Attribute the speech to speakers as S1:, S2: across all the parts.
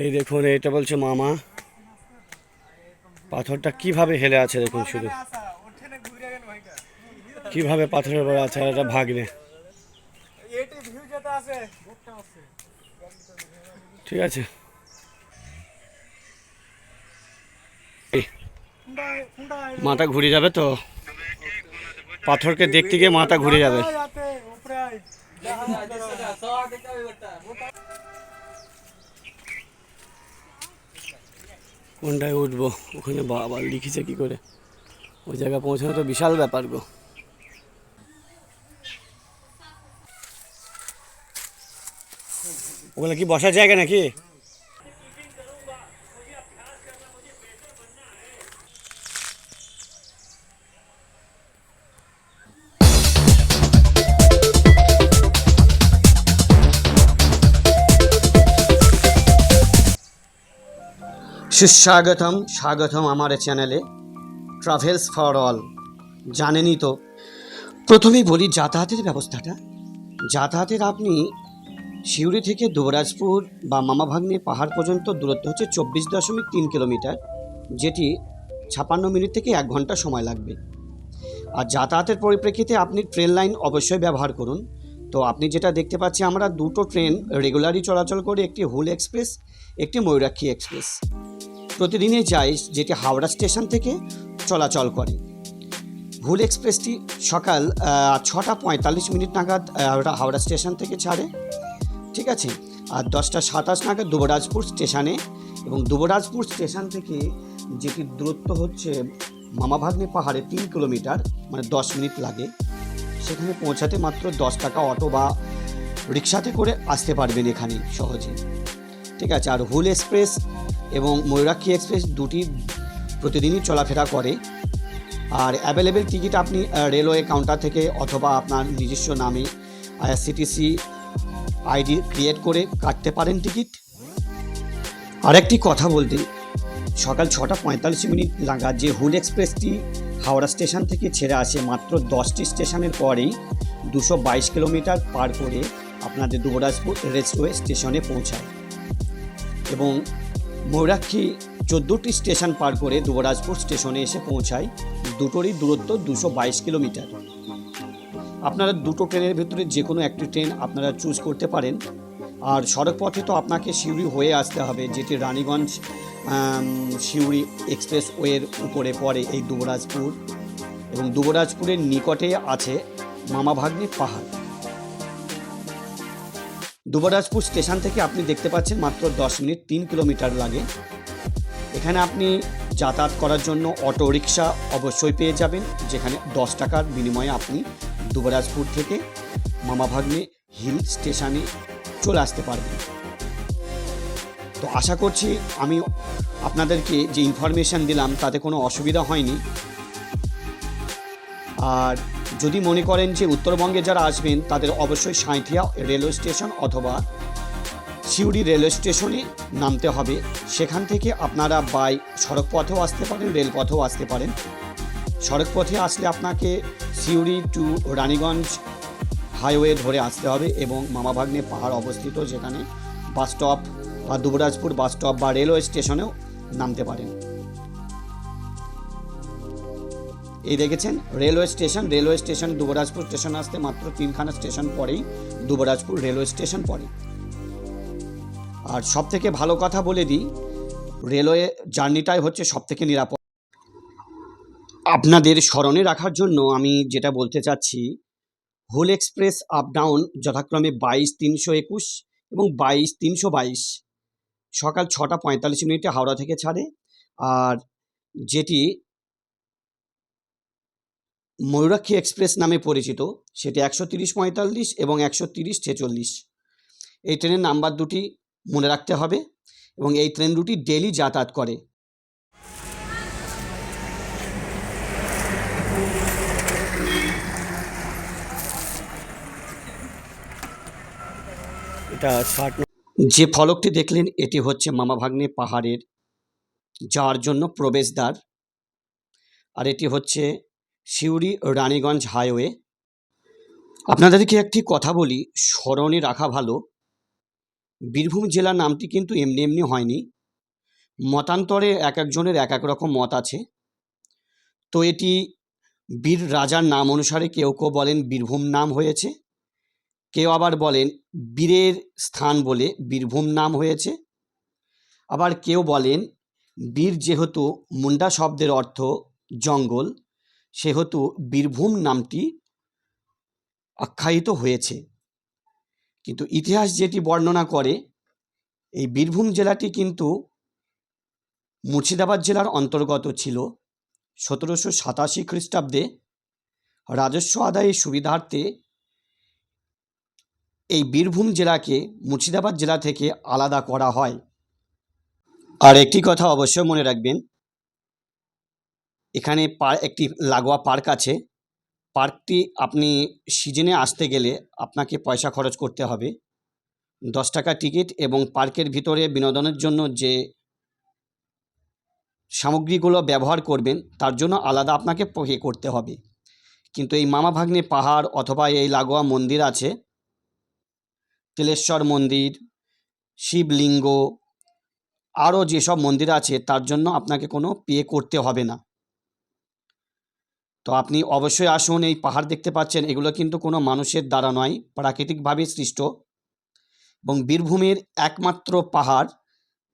S1: এই দেখুন, এটা বলছে মামা। পাথরটা কীভাবে হেলে আছে দেখুন শুধু। কীভাবে পাথরের উপর আছে এটা ভাগলে ঠিক আছে। মাথা ঘুরে যাবে তো? পাথরকে দেখতে গিয়ে মাথা ঘুরে যাবে। কোনটায় উঠবো? ওখানে বাবা লিখেছে কি করে? ওই জায়গায় পৌঁছানো তো বিশাল ব্যাপার গো। ওগুলো কি বসার জায়গা নাকি? সুস্বাগতম স্বাগতম আমার চ্যানেলে ট্রাভেলস ফর অল জানেনই তো, প্রথমেই বলি, যাতায়াতের ব্যবস্থাটা। যাতায়াতের আপনি সিউড়ি থেকে দুবরাজপুর বা মামাভাগ্নে পাহাড় পর্যন্ত দূরত্ব হচ্ছে চব্বিশ দশমিক তিন কিলোমিটার, যেটি ছাপান্ন মিনিট থেকে এক ঘণ্টা সময় লাগবে। আর যাতায়াতের পরিপ্রেক্ষিতে আপনি ট্রেন লাইন অবশ্যই ব্যবহার করুন। তো আপনি যেটা দেখতে পাচ্ছি, আমরা দুটো ট্রেন রেগুলারই চলাচল করে, একটি হুল এক্সপ্রেস, একটি ময়ূরাক্ষী এক্সপ্রেস। প্রতিদিনই যায় যেটি হাওড়া স্টেশন থেকে চলাচল করে। ভুল এক্সপ্রেসটি সকাল ছটা পঁয়তাল্লিশ মিনিট নাগাদ হাওড়া স্টেশন থেকে ছাড়ে, ঠিক আছে? আর দশটা সাতাশ নাগাদ দুবরাজপুর স্টেশনে এবং দুবরাজপুর স্টেশন থেকে যেটি দূরত্ব হচ্ছে মামাভাগ্নে পাহাড়ে তিন কিলোমিটার মানে দশ মিনিট লাগে। সেখানে পৌঁছাতে মাত্র দশ টাকা অটো বা রিক্সাতে করে আসতে পারবেন এখানে সহজে। ঠিক আছে? আর হুল এক্সপ্রেস এবং ময়ূরাক্ষী এক্সপ্রেস দুটি প্রতিদিনই চলাফেরা করে। আর অ্যাভেলেবেল টিকিট আপনি রেলওয়ে কাউন্টার থেকে অথবা আপনার নিজস্ব নামে আইআরসিটিসি আইডি ক্রিয়েট করে কাটতে পারেন টিকিট আরেকটি কথা বলতে, সকাল ছটা পঁয়তাল্লিশ মিনিট নাগাদ যে হুল এক্সপ্রেসটি হাওড়া স্টেশন থেকে ছেড়ে আসে মাত্র দশটি স্টেশনের পরেই দুশো বাইশ কিলোমিটার পার করে আপনাদের দুবরাজপুর রেলওয়ে স্টেশনে পৌঁছায়। এবং ময়ূরাক্ষী চোদ্দোটি স্টেশন পার করে দুবরাজপুর স্টেশনে এসে পৌঁছায় দুটোরই দূরত্ব দুশো বাইশ কিলোমিটার। আপনারা দুটো ট্রেনের ভিতরে যে কোনো একটি ট্রেন আপনারা চুজ করতে পারেন। আর সড়ক পথে তো আপনাকে সিউড়ি হয়ে আসতে হবে, যেটি রানীগঞ্জ সিউড়ি এক্সপ্রেস ওয়ের উপরে পড়ে এই দুবরাজপুর। এবং দুবরাজপুরের নিকটে আছে মামাভাগ্নে পাহাড়। দুবরাজপুর স্টেশন থেকে আপনি দেখতে পাচ্ছেন মাত্র দশ মিনিট তিন কিলোমিটার লাগে। এখানে আপনি যাতায়াত করার জন্য অটো রিক্সা অবশ্যই পেয়ে যাবেন, যেখানে দশ টাকার বিনিময়ে আপনি দুবরাজপুর থেকে মামাভাগ্নে হিল স্টেশনে চলে আসতে পারবেন। তো আশা করছি আমি আপনাদেরকে যে ইনফরমেশান দিলাম, তাতে কোনো অসুবিধা হয়নি। আর যদি মনে করেন যে উত্তরবঙ্গে যারা আসবেন, তাদের অবশ্যই সাঁইথিয়া রেলওয়ে স্টেশন অথবা সিউড়ি রেলওয়ে স্টেশনে নামতে হবে। সেখান থেকে আপনারা বাই সড়ক পথেও আসতে পারেন, রেলপথেও আসতে পারেন। সড়ক পথে আসলে আপনাকে সিউড়ি টু রানীগঞ্জ হাইওয়ে ধরে আসতে হবে এবং মামাভাগ্নে পাহাড় অবস্থিত, যেখানে বাস স্টপ বা দুবরাজপুর বাস স্টপ বা রেলওয়ে স্টেশনেও নামতে পারেন। এই দেখেছেন railway station railway station Dubrajpur station আসতে মাত্র তিনখানা স্টেশন পরেই, দুবরাজপুর রেলওয়ে স্টেশন পড়ে আর সব থেকে ভালো কথা বলে দিই রেলওয়ে জার্নিটাই হচ্ছে সব থেকে নিরাপদ। আপনাদের স্মরণে রাখার জন্য আমি যেটা বলতে চাচ্ছি, হুল এক্সপ্রেস আপ ডাউন যথাক্রমে বাইশ তিনশো একুশ এবং বাইশ তিনশো বাইশ। সকাল ছটা পঁয়তাল্লিশ মিনিটে হাওড়া থেকে ছাড়ে, আর যেটি ময়ূরাক্ষী এক্সপ্রেস নামে পরিচিত সেটি একশো তিরিশ পঁয়তাল্লিশ এবং একশো তিরিশ ছেচল্লিশ। এই ট্রেনের নাম্বার দুটি মনে রাখতে হবে এবং এই ট্রেন দুটি ডেলি যাতায়াত করে। এটা যে ফলকটি দেখলেন এটি হচ্ছে মামাভাগ্নে পাহাড়ের যাওয়ার জন্য প্রবেশদ্বার। আর এটি হচ্ছে সিউড়ি রানীগঞ্জ হাইওয়ে। আপনাদেরকে একটি কথা বলি, স্মরণে রাখা ভালো। বীরভূম জেলার নামটি কিন্তু এমনি এমনি হয়নি। মতান্তরে এক একজনের এক এক রকম মত আছে। তো এটি বীর রাজার নাম অনুসারে কেউ কেউ বলেন বীরভূম নাম হয়েছে। কেউ আবার বলেন বীরের স্থান বলে বীরভূম নাম হয়েছে। আবার কেউ বলেন বীর যেহেতু মুন্ডা শব্দের অর্থ জঙ্গল সেহেতু বীরভূম নামটি আখ্যায়িত হয়েছে। কিন্তু ইতিহাস যেটি বর্ণনা করে, এই বীরভূম জেলাটি কিন্তু মুর্শিদাবাদ জেলার অন্তর্গত ছিল। সতেরোশো সাতাশি খ্রিস্টাব্দে রাজস্ব আদায়ের সুবিধার্থে এই বীরভূম জেলাকে মুর্শিদাবাদ জেলা থেকে আলাদা করা হয়। আর একটি কথা অবশ্যই মনে রাখবেন এখানে পা- একটি লাগোয়া পার্ক আছে। পার্কটি আপনি সিজনে আসতে গেলে আপনাকে পয়সা খরচ করতে হবে। দশ টাকা টিকিট এবং পার্কের ভিতরে বিনোদনের জন্য যে সামগ্রীগুলো ব্যবহার করবেন, তার জন্য আলাদা আপনাকে পে করতে হবে। কিন্তু এই মামা ভাগ্নে পাহাড় অথবা এই লাগোয়া মন্দির আছে। তিলেশ্বর মন্দির, শিবলিঙ্গ, আরও যেসব মন্দির আছে, তার জন্য আপনাকে কোনো পে করতে হবে না। তো আপনি অবশ্যই আসুন, এই পাহাড় দেখতে পাচ্ছেন। এগুলো কিন্তু কোনো মানুষের দ্বারা নয় প্রাকৃতিকভাবে সৃষ্ট। এবং বীরভূমের একমাত্র পাহাড়,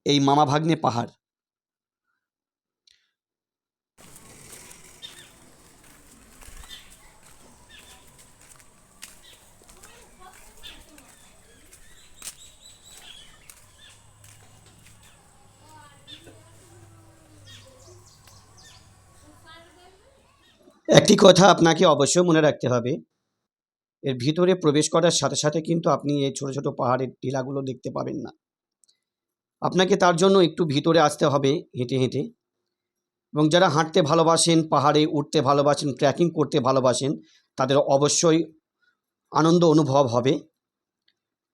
S1: এই মামা ভাগ্নে পাহাড়। একটি কথা আপনাকে অবশ্যই মনে রাখতে হবে। এর ভিতরে প্রবেশ করার সাথে সাথে কিন্তু আপনি এই ছোট ছোট পাহাড়ের টিলাগুলো দেখতে পাবেন না। আপনাকে তার জন্য একটু ভিতরে আসতে হবে হেঁটে হেঁটে। এবং যারা হাঁটতে ভালোবাসেন, পাহাড়ে উঠতে ভালোবাসেন ট্রেকিং করতে ভালোবাসেন, তাদের অবশ্যই আনন্দ অনুভব হবে।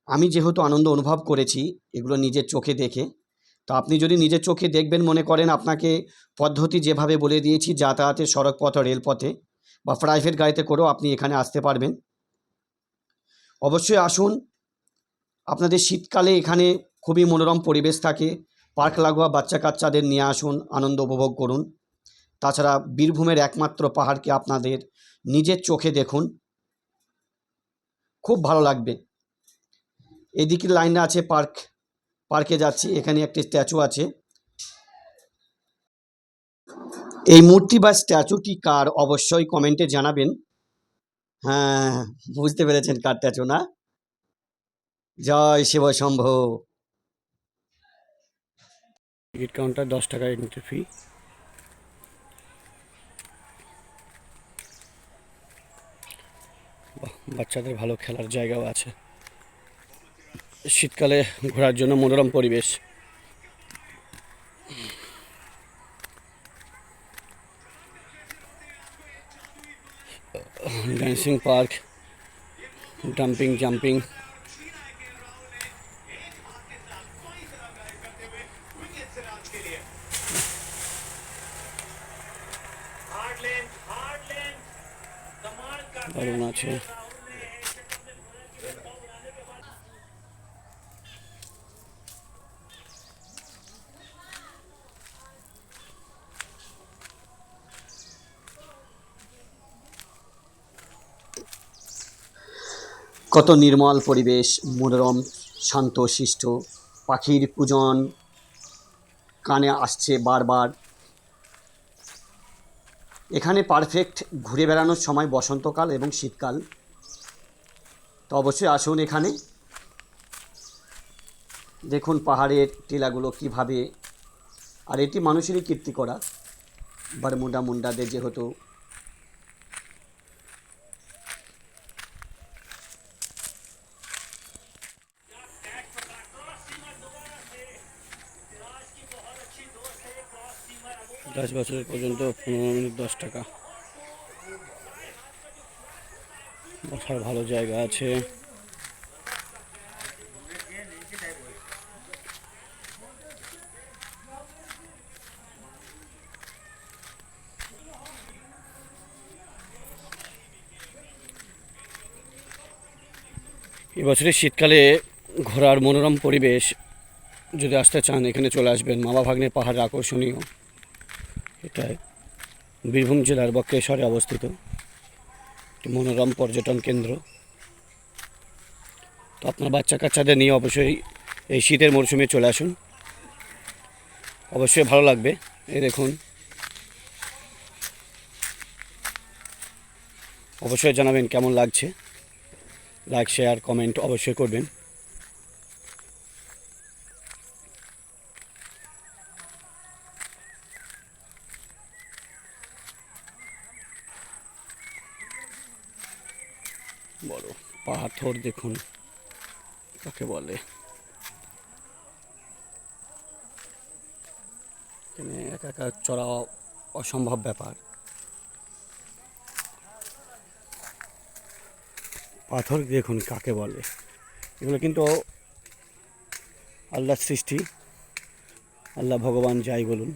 S1: আমি যেহেতু আনন্দ অনুভব করেছি, এগুলো নিজের চোখে দেখে তো আপনি যদি নিজের চোখে দেখবেন, মনে করেন আপনাকে পদ্ধতি যেভাবে বলে দিয়েছি যাতায়াতের সড়ক পথ রেলপথে বা প্রাইভেট গাড়িতে করেও আপনি এখানে আসতে পারবেন। অবশ্যই আসুন। আপনাদের শীতকালে এখানে খুবই মনোরম পরিবেশ থাকে। পার্ক লাগোয়া বাচ্চা কাচ্চাদের নিয়ে আসুন, আনন্দ উপভোগ করুন। তাছাড়া বীরভূমের একমাত্র পাহাড়কে আপনাদের নিজের চোখে দেখুন। খুব ভালো লাগবে। এদিকের লাইনে আছে পার্ক। পার্কে যাচ্ছি, এখানে একটি স্ট্যাচু আছে। এই মূর্তি বা স্ট্যাচুটি কার? অবশ্যই কমেন্টে জানাবেন। হ্যাঁ বুঝতে পেরেছেন কার স্ট্যাচু না? জয় শিব শম্ভু। টিকিট কাউন্টার দশ টাকা এন্ট্রি ফি বাচ্চাদের ভালো খেলার জায়গাও আছে। শীতকালে ঘোরার জন্য মনোরম পরিবেশ। ড্যান্সিং পার্ক ডাম্পিং জাম্পিং আছে। কত নির্মল পরিবেশ, মনোরম, শান্ত, শিষ্ট। পাখির পূজন কানে আসছে বারবার। এখানে পারফেক্ট ঘুরে বেড়ানোর সময় বসন্তকাল এবং শীতকাল। তো অবশ্যই আসুন এখানে। দেখুন পাহাড়ের টিলাগুলো কীভাবে। আর এটি মানুষেরই কীর্তি করা। বারমুন্ডা মুন্ডাদের যেহেতু দশ বছর পর্যন্ত পনেরো মিনিট দশ টাকা। বসার ভালো জায়গা আছে। এবছরের শীতকালে ঘোরার মনোরম পরিবেশ, যদি আসতে চান, এখানে চলে আসবেন। মামা ভাগ্নের পাহাড় আকর্ষণীয়। এটাই। বীরভূম জেলার বক্রেশ্বরে অবস্থিত। একটি মনোরম পর্যটন কেন্দ্র। তো আপনার বাচ্চা কাচ্চাদের নিয়ে অবশ্যই এই শীতের মরশুমে চলে আসুন। অবশ্যই ভালো লাগবে। এই দেখুন। অবশ্যই জানাবেন কেমন লাগছে। লাইক, শেয়ার, কমেন্ট অবশ্যই করবেন বড় পাথর দেখুন, কাকে বলে? এখানে একা একা চড়া অসম্ভব ব্যাপার। পাথর দেখুন কাকে বলে। এগুলো কিন্তু আল্লাহর সৃষ্টি, আল্লাহ ভগবান যাই বলুন।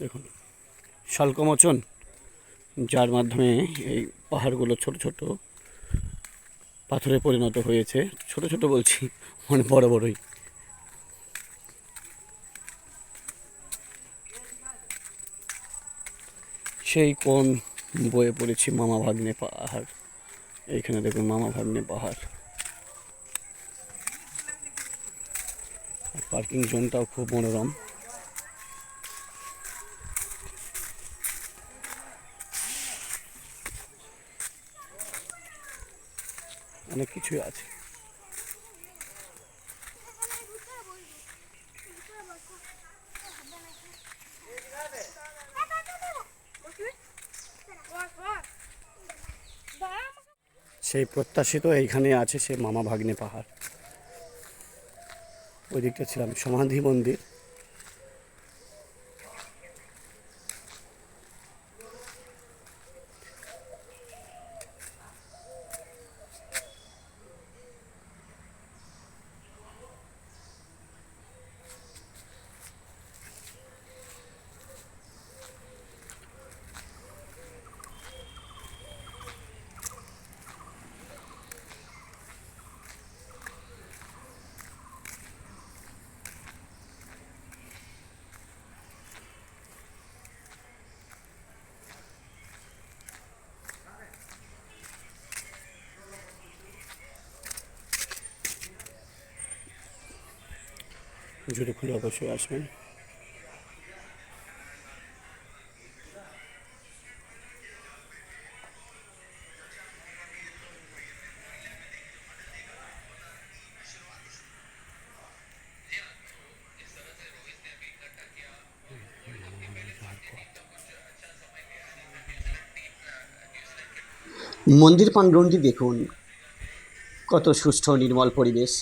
S1: দেখুন শালকমোচন যার মাধ্যমে এই পাহাড়গুলো ছোট ছোট পাথরে পরিণত হয়েছে। ছোট ছোট বলছি মানে বড় বড়ই। সেই কোন বয়ে পড়েছি মামা ভাগ্নে পাহাড়। এইখানে দেখুন মামা ভাগ্নে পাহাড়। পার্কিং জোনটাও খুব মনোরম। কিছুই আছে। সেই প্রত্যাশিত এইখানে আছে সে মামা ভাগ্নে পাহাড়। ওই দিকটা ছিলাম সমাধি মন্দির। জুড়ে খুলে অবশ্যই আসবেন। মন্দির প্রাঙ্গণটি দেখুন কত সুষ্ঠু নির্মল পরিবেশ।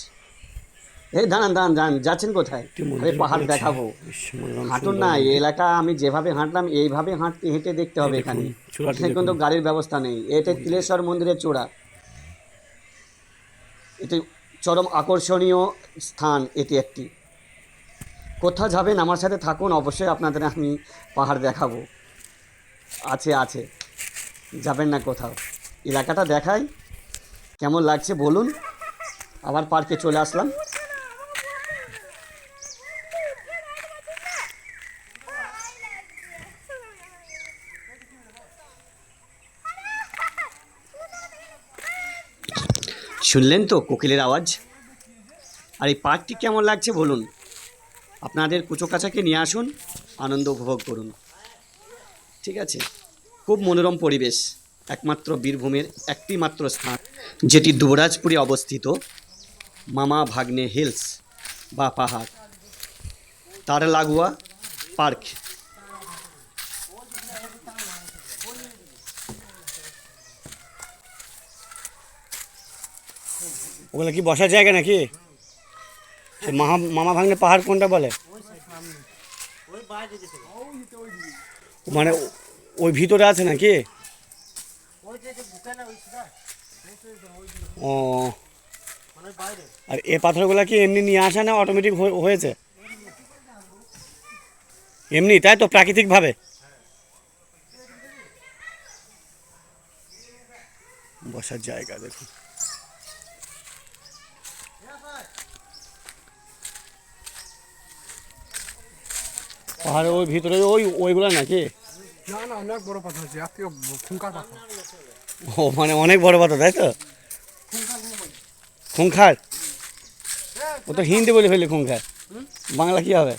S1: এই দাঁড়ান দাঁড়ান দাঁড়ান যাচ্ছেন কোথায়? আরে পাহাড় দেখাবো। হাঁটুন না এই এলাকা আমি যেভাবে হাঁটলাম এইভাবে হাঁটতে হেঁটে দেখতে হবে এখানে। এখানে কিন্তু গাড়ির ব্যবস্থা নেই। এটা তিলেশ্বর মন্দিরের চূড়া। এটি চরম আকর্ষণীয় স্থান এটি একটি। কোথাও যাবেন আমার সাথে থাকুন অবশ্যই আপনাদের আমি পাহাড় দেখাবো। আছে আছে। যাবেন না কোথাও। এলাকাটা দেখাই। কেমন লাগছে বলুন। আবার পার্কে চলে আসলাম। শুনলেন তো কোকিলের আওয়াজ? আর এই পার্কটি কেমন লাগছে বলুন। আপনাদের কুচো কাছাকে নিয়ে আসুন, আনন্দ উপভোগ করুন। ঠিক আছে, খুব মনোরম পরিবেশ, একমাত্র বীরভূমের একটি মাত্র স্থান, যেটি দুবরাজপুরে অবস্থিত মামা ভাগ্নে হিলস বা পাহাড়। তার লাগোয়া পার্ক।
S2: ওগুলো কি বসার জায়গা নাকি? মামা মামা ভাগ্নে পাহাড় কোনটা বলে? মানে ওই ভিতরে আছে নাকি? ও। আর এ পাথরগুলো কি এমনি নিয়ে আসা না অটোমেটিক হয়েছে? এমনি, তাই তো প্রাকৃতিকভাবে। বসার জায়গা দেখুন। পাহাড়ে ওই ভিতরে ওই ওইগুলো নাকি?
S3: না না অনেক বড় পাথর আছে আত্মীয় খুঙ্কার পাথর।
S2: ও মানে অনেক বড় পাথর তাই তো? খুঙ্খার? ও তো হিন্দি বলে ফেলি খুঙ্খার। বাংলা কি হবে?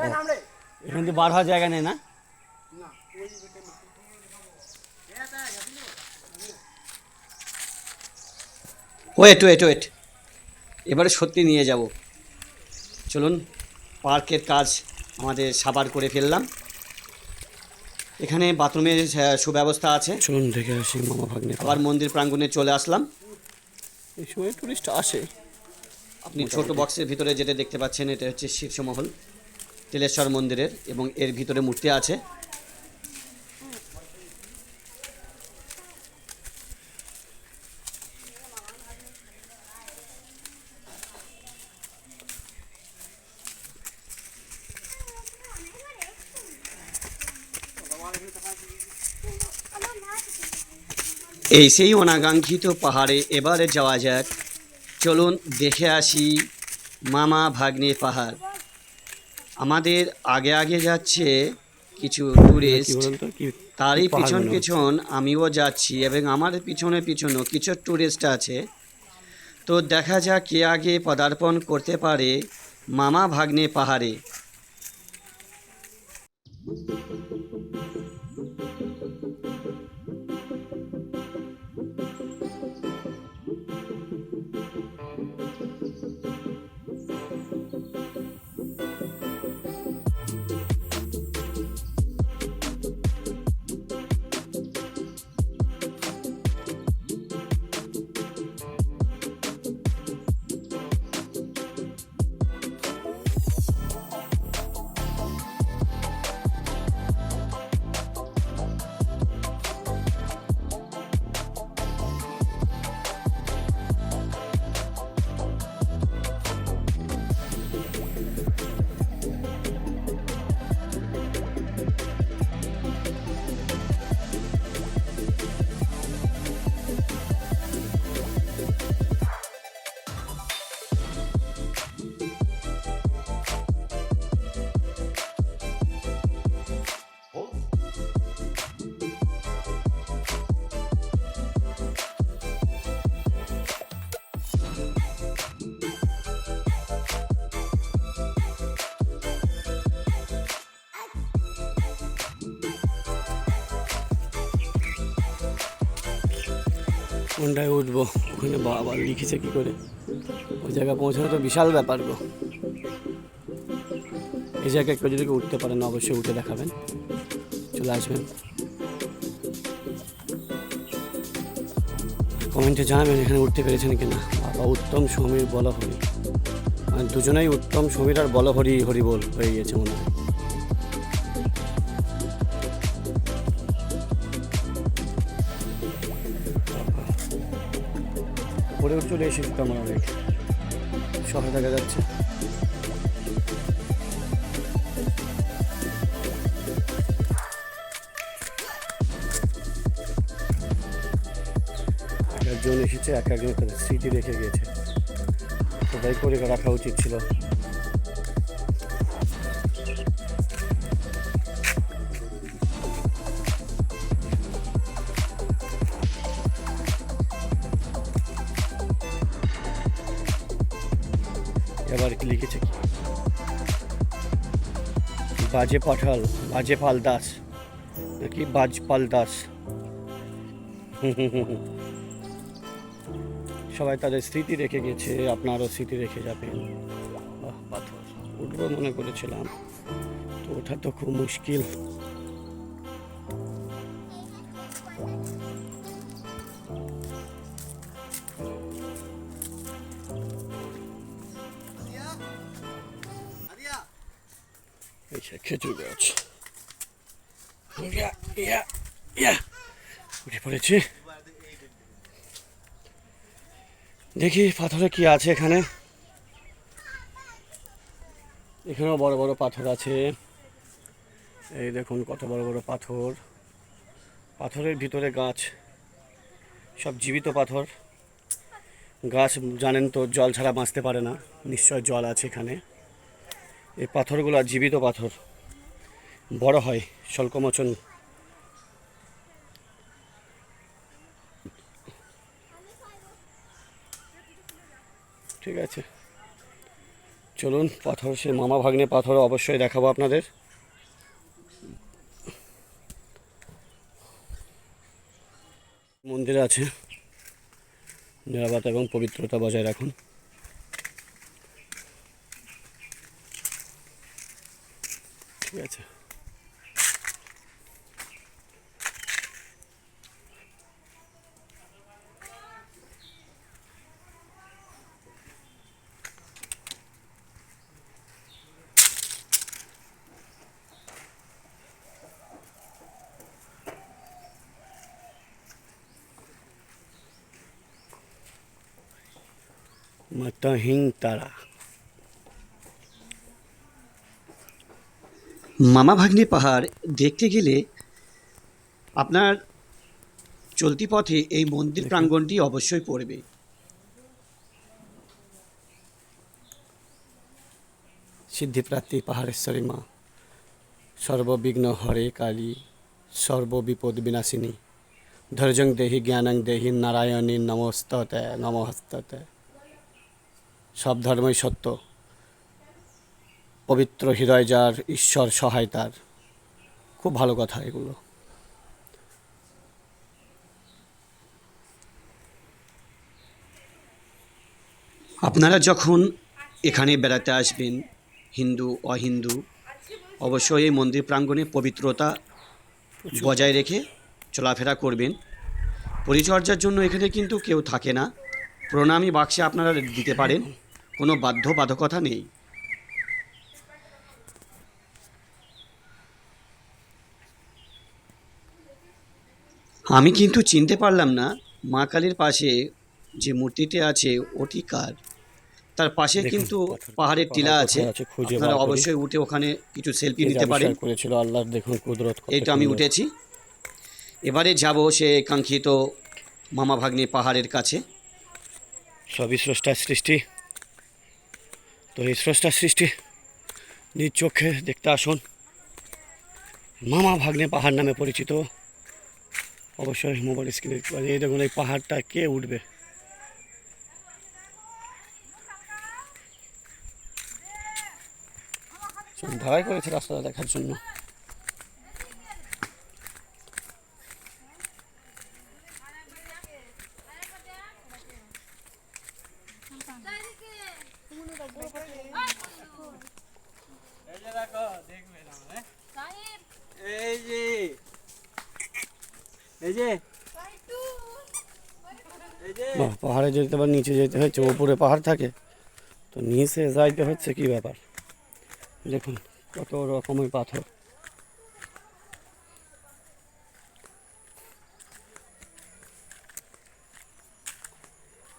S3: মানে
S2: এখানে বার হওয়ার জায়গা নেই না?
S1: ওয়েট ওয়েট ওয়েট এবারে সত্যি নিয়ে যাব। চলুন পার্কের কাজ আমাদের সাবার করে ফেললাম। এখানে বাথরুমের সুব্যবস্থা আছে।
S2: চলুন দেখে আসি মামা ভাগ্নে।
S1: আবার মন্দির প্রাঙ্গণে চলে আসলাম।
S2: এই সময় টুরিস্ট আসে।
S1: আপনি ছোট বক্সের ভিতরে যেটা দেখতে পাচ্ছেন এটা হচ্ছে শীর্ষমহল তিলেশ্বর মন্দিরের এবং এর ভিতরে মূর্তি আছে। এই সেই অনাকাঙ্ক্ষিত পাহাড়ে এবারে যাওয়া যাক। চলুন দেখে আসি মামা ভাগ্নে পাহাড়। আমাদের আগে আগে যাচ্ছে কিছু টুরিস্ট তারই পিছন পিছন আমিও যাচ্ছি এবং আমার পিছনে পিছনও কিছু টুরিস্ট আছে। তো দেখা যাক কে আগে পদার্পণ করতে পারে মামা ভাগ্নে পাহাড়ে।
S2: কোনটায় উঠবো, ওখানে বাবা লিখেছে কি করে? ওই জায়গায় পৌঁছানো তো বিশাল ব্যাপার গো। এই জায়গায় কেউ যদি উঠতে পারেন অবশ্যই উঠে দেখাবেন। চলে আসবেন। কমেন্টে জানাবেন এখানে উঠতে পেরেছেন কিনা। বাবা উত্তম সমীর বলহরি মানে দুজনেই উত্তম সমীর আর বলহরি হরিবোল হয়ে গেছে মনে হয়। চলে এসেছি অনেক শহরে দেখা যাচ্ছে। এক একজন এসেছে, এক একজন সিটি রেখে গিয়েছে। সবাই করে রাখা উচিত ছিল। বাজে পাঠাল, বাজে পাল দাস। নাকি বাজপাল দাস? সবাই তাদের স্মৃতি রেখে গেছে, আপনারও স্মৃতি রেখে যাবেন। পাথর। উঠবো মনে করেছিলাম। তো ওঠা তো খুব মুশকিল। এই সে খেজুর গাছ। উঠে পড়েছি। দেখি পাথরে কি আছে এখানে। এখানেও বড় বড় পাথর আছে। এই দেখুন কত বড় বড় পাথর। পাথরের ভিতরে গাছ, সব জীবিত পাথর। গাছ জানেন তো জল ছাড়া বাঁচতে পারে না। নিশ্চয় জল আছে এখানে। এই পাথরগুলো জীবিত পাথর। বড় হয়, স্বল্পমোচন। ঠিক আছে। চলুন, পাথর, সে মামা ভাগ্নে পাথর অবশ্যই দেখাবো আপনাদের। মন্দির আছে। নিরাপত্তা এবং পবিত্রতা বজায় রাখুন ঠিক আছে মাতাহিং তারা
S1: মামা ভাগ্নে পাহাড় দেখতে গেলে আপনার চলতি পথে এই মন্দির প্রাঙ্গণটি অবশ্যই পড়বে।
S2: সিদ্ধিপ্রাপ্তি পাহাড়েশ্বরী মা সর্ববিঘ্ন হরে কালী সর্ববিপদ বিনাশিনী ধৈর্যং দেহি জ্ঞানং দেহি নারায়ণী নমস্ততে নমহস্ততে। সব ধর্মই সত্য। পবিত্র হৃদয় যার, ঈশ্বর সহায়তার খুব ভালো কথা এগুলো।
S1: আপনারা যখন এখানে বেড়াতে আসবেন, হিন্দু, অহিন্দু, অবশ্যই এই মন্দির প্রাঙ্গণে পবিত্রতা বজায় রেখে চলাফেরা করবেন। পরিচর্যার জন্য এখানে কিন্তু কেউ থাকে না। প্রণামী বাক্সে আপনারা দিতে পারেন। কোনো বাধ্য বাধকতা নেই। আমি কিন্তু চিনতে পারলাম না মা কালীর পাশে যে মূর্তিটি আছে ওটি কার? তার পাশে কিন্তু পাহাড়ের টিলা আছে। আপনারা অবশ্যই উঠে ওখানে কিছু সেলফি নিতে পারেন।
S2: করেছিল আল্লাহর দেখুন কুদরত
S1: তো আমি উঠেছি। এবারে যাব সে কাঙ্ক্ষিত মামা ভাগ্নে পাহাড়ের কাছে।
S2: সবই স্রষ্টার সৃষ্টি। তো এই স্রষ্টার সৃষ্টি নিজ চোখে দেখতে আসুন। মামা ভাগ্নে পাহাড় নামে পরিচিত। অবশ্যই মোবাইল স্ক্রিনে এই দেখুন, এই পাহাড়টা কে উঠবে? ধারাই করেছে রাস্তাটা দেখার জন্য
S4: এই যে এই যে
S2: বাহ, পাহাড়ে যেতে আবার নিচে যেতে হচ্ছে উপরে পাহাড় থাকে তো নিচে যাইতে হচ্ছে কি ব্যাপার? দেখুন কত রকমের পাথর।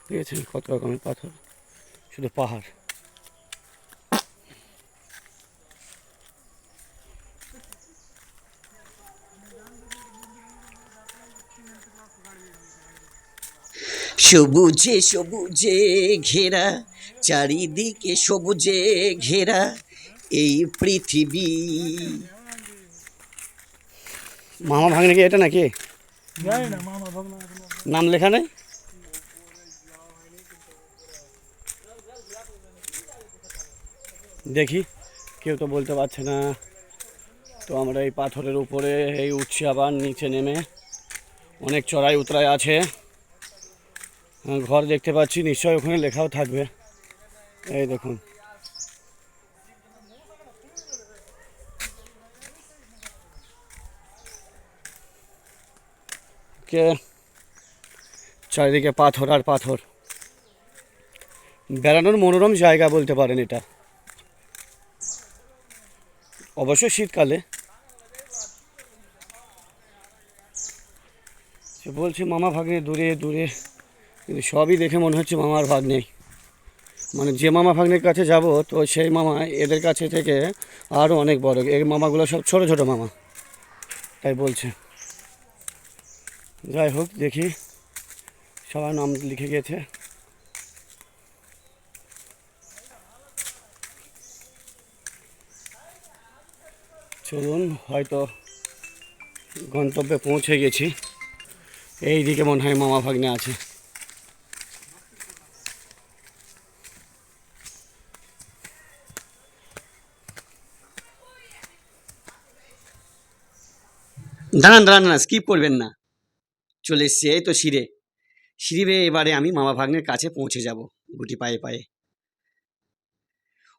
S2: দেখেছেন কত রকমের পাথর? শুধু পাহাড়।
S1: সবুজে সবুজে ঘেরা চারিদিকে সবুজে ঘেরা এই পৃথিবী।
S2: মামা ভাঙনে কি এটা নাকি? নাম লেখা নেই? দেখি কেউ তো বলতে পারছে না। তো আমরা এই পাথরের উপরে এই উঠছি আবার নিচে নেমে অনেক চড়াই উতরাই আছে। ঘর দেখতে পাচ্ছি, নিশ্চয়ই ওখানে লেখাও থাকবে। এই দেখুন। কে? চারিদিকে পাথর আর পাথর। বেড়ানোর মনোরম জায়গা বলতে পারেন এটা। অবশ্যই শীতকালে। বলছে, মামা ভাগ্নে, দূরে দূরে। কিন্তু সবই দেখে মনে হচ্ছে মামার ভাগ্নে। মানে যে মামা ভাগ্নের কাছে যাব, তো সেই মামা এদের কাছে থেকে আরও অনেক বড়। এই মামাগুলো সব ছোট ছোট মামা, তাই বলছে। যাই হোক, দেখি। সবার নাম লিখে গেছে। চলুন, হয়তো গন্তব্যে পৌঁছে গেছি। এই দিকে মনে হয় মামা ভাগ্নে আছে।
S1: দাঁড়ান দাঁড়ান না স্কিপ করবেন না। চলে এসছি, এই তো সিঁড়ে। সিঁড়ি এবারে আমি মামা ভাগ্নের কাছে পৌঁছে যাব, গুটি পায়ে পায়ে।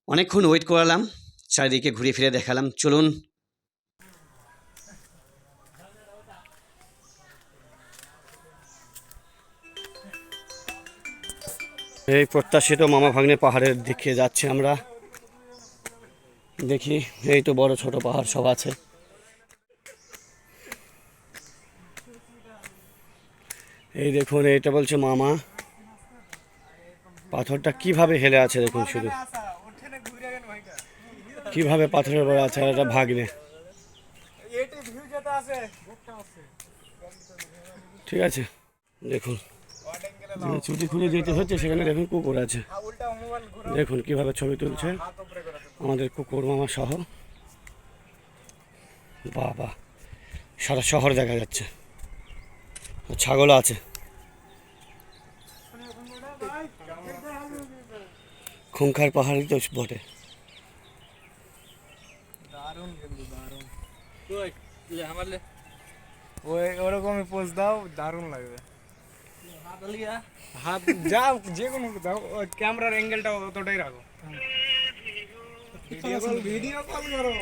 S1: অনেকক্ষণ ওয়েট করালাম, চারিদিকে ঘুরে ফিরে দেখালাম, চলুন।
S2: এই প্রত্যাশিত মামা ভাগ্নে পাহাড়ের দিকে যাচ্ছি আমরা। দেখি, এই তো বড় ছোট পাহাড় সব আছে। এই দেখুন, এটা বলছে মামা। পাথরটা কীভাবে হেলে আছে দেখুন শুধু। কীভাবে পাথরের উপর আছে আর এটা ভাগ্নে। ঠিক আছে, দেখুন। ছুটি খুলে যেতে হচ্ছে, সেখানে দেখুন কুকুর আছে। দেখুন কীভাবে ছবি তুলছে। আমাদের কুকুর মামা সহ। বাবা, সারা শহর দেখা যাচ্ছে। আর ছাগলও আছে খুঙ্খার পাহাড়ই তো বটে।
S3: ওই ওরকমই পোজ দাও দারুণ লাগবে। হাত যাও যে কোনো দাও ওই ক্যামেরার অ্যাঙ্গেলটা অতটাই রাখো। ভিডিও কল করো।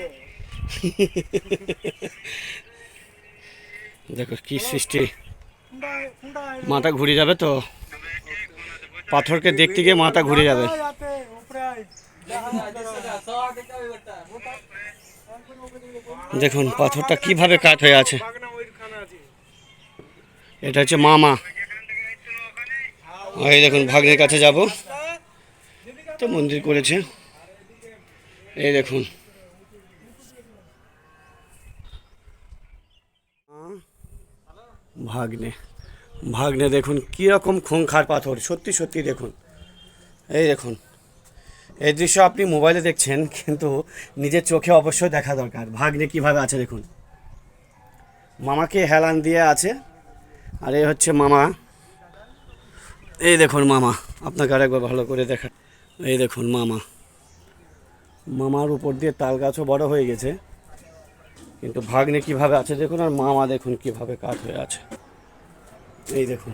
S2: দেখো কি সৃষ্টি। মাথা ঘুরে যাবে তো? পাথরকে দেখতে গিয়ে মাথা ঘুরে যাবে। দেখুন, পাথরটা কীভাবে কাট হয়ে আছে। এটা হচ্ছে মামা। এই দেখুন, ভাগ্নের কাছে যাব। তো মন্দির করেছে। এই দেখুন। ভাগ্নে। ভাগ্নে, দেখুন কীরকম খুঙ্খার পাথর। সত্যি সত্যি দেখুন। এই দেখুন। এই দৃশ্য আপনি মোবাইলে দেখছেন, কিন্তু নিজের চোখে অবশ্যই দেখা দরকার। ভাগ্নে কীভাবে আছে, দেখুন। মামাকে হেলান দিয়ে আছে। আর এই হচ্ছে মামা। এই দেখুন মামা, আপনাকে আরেকবার ভালো করে দেখা। এই দেখুন মামা। মামার উপর দিয়ে তাল গাছও বড় হয়ে গেছে। কিন্তু ভাগ্নে কীভাবে আছে দেখুন, আর মামা দেখুন কীভাবে কাজ হয়ে আছে। এই দেখুন।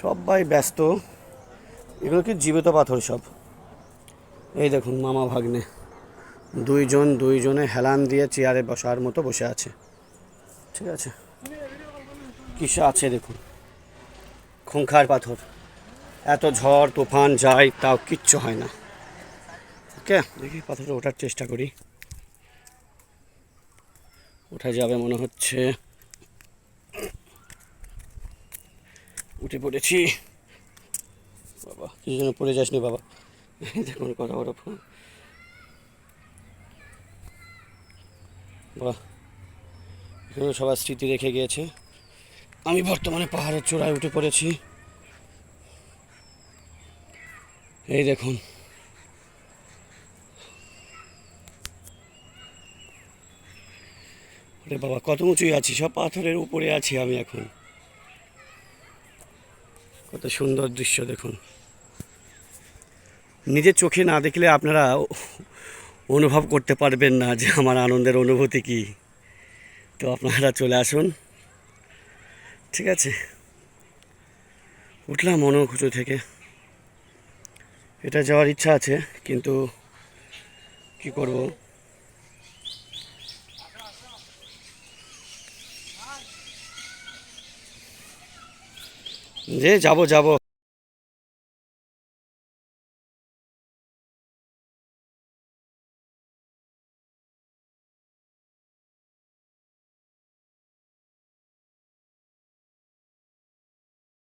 S2: সবাই ব্যস্ত। এগুলো কি জীবিত পাথর সব? এই দেখুন মামা ভাগ্নে। দুইজন, দুইজনে হেলান দিয়ে চেয়ারে বসার মতো বসে আছে। ঠিক আছে? কিসে আছে দেখুন। খুঙ্খার পাথর। এত ঝড়, তুফান যায় তাও কিচ্ছু হয় না। ওকে, দেখি পাথরে ওঠার চেষ্টা করি। ওঠা যাবে মনে হচ্ছে। উঠে পড়েছি। বাবা, কিছু যেন পড়ে যাসনি বাবা। দেখুন কত বড় ফোন বাহ, এখানে সবার স্মৃতি রেখে গিয়েছে। আমি বর্তমানে পাহাড়ের চূড়ায় উঠে পড়েছি। এই দেখুন ওরে বাবা, কত উঁচুই আছি, সব পাথরের উপরে আছি আমি এখন। কত সুন্দর দৃশ্য দেখুন। নিজের চোখে না দেখলে আপনারা অনুভব করতে পারবেন না যে আমার আনন্দের অনুভূতি কী। তো আপনারা চলে আসুন। ঠিক আছে। উঠলাম মনোকুচু থেকে। এটা যাওয়ার ইচ্ছা আছে, কিন্তু কি করব? যে যাব যাব।